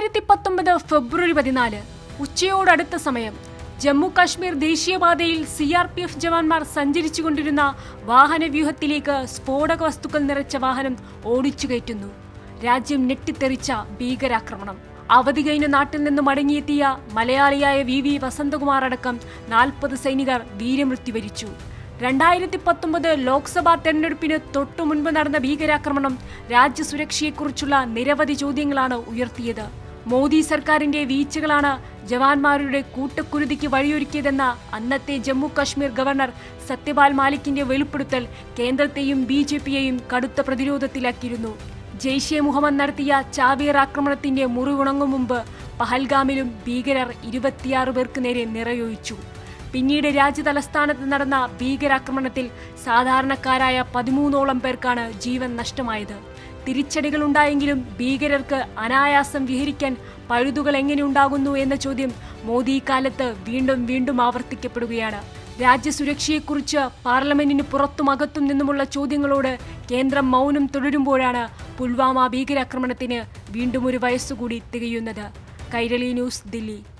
രണ്ടായിരത്തി പത്തൊമ്പത് ഫെബ്രുവരി പതിനാല് ഉച്ചയോടടുത്ത സമയം ജമ്മു കാശ്മീർ ദേശീയപാതയിൽ സി ആർ പി എഫ് ജവാന്മാർ സഞ്ചരിച്ചുകൊണ്ടിരുന്ന വാഹനവ്യൂഹത്തിലേക്ക് സ്ഫോടക വസ്തുക്കൾ നിറച്ച വാഹനം ഓടിച്ചു കയറ്റുന്നു രാജ്യം ഞെട്ടിത്തെറിച്ച ഭീകരാക്രമണം. അവധി കഴിഞ്ഞ നാട്ടിൽ നിന്ന് മടങ്ങിയെത്തിയ മലയാളിയായ വി വി വസന്തകുമാർ അടക്കം നാൽപ്പത് സൈനികർ വീരമൃത്യു വരിച്ചു. രണ്ടായിരത്തി പത്തൊമ്പത് ലോക്സഭാ തെരഞ്ഞെടുപ്പിന് തൊട്ടു മുൻപ് നടന്ന ഭീകരാക്രമണം രാജ്യസുരക്ഷയെക്കുറിച്ചുള്ള നിരവധി ചോദ്യങ്ങളാണ് ഉയർത്തിയത്. മോദി സർക്കാരിന്റെ വീഴ്ചകളാണ് ജവാന്മാരുടെ കൂട്ടക്കുരുതിക്ക് വഴിയൊരുക്കിയതെന്ന അന്നത്തെ ജമ്മു കാശ്മീർ ഗവർണർ സത്യപാൽ മാലിക്കിന്റെ വെളിപ്പെടുത്തൽ കേന്ദ്രത്തെയും ബി ജെ പിയെയും കടുത്ത പ്രതിരോധത്തിലാക്കിയിരുന്നു. ജെയ്ഷെ മുഹമ്മദ് നടത്തിയ ചാവേർ ആക്രമണത്തിന്റെ മുറിവുണങ്ങും മുമ്പ് പഹൽഗാമിലും ഭീകരർ ഇരുപത്തിയാറ് പേർക്ക് നേരെ നിറയൊഴിച്ചു. പിന്നീട് രാജ്യതലസ്ഥാനത്ത് നടന്ന ഭീകരാക്രമണത്തിൽ സാധാരണക്കാരായ പതിമൂന്നോളം പേർക്കാണ് ജീവൻ നഷ്ടമായത്. തിരിച്ചടികളുണ്ടായെങ്കിലും ഭീകരർക്ക് അനായാസം വിഹരിക്കാൻ പഴുതുകൾ എങ്ങനെയുണ്ടാകുന്നു എന്ന ചോദ്യം മോദി കാലത്ത് വീണ്ടും വീണ്ടും ആവർത്തിക്കപ്പെടുകയാണ്. രാജ്യസുരക്ഷയെക്കുറിച്ച് പാർലമെന്റിന് പുറത്തും അകത്തും നിന്നുമുള്ള ചോദ്യങ്ങളോട് കേന്ദ്രം മൗനം തുടരുമ്പോഴാണ് പുൽവാമ ഭീകരാക്രമണത്തിന് വീണ്ടും ഒരു വയസ്സുകൂടി തികയുന്നത്. കൈരളി ന്യൂസ് ദില്ലി.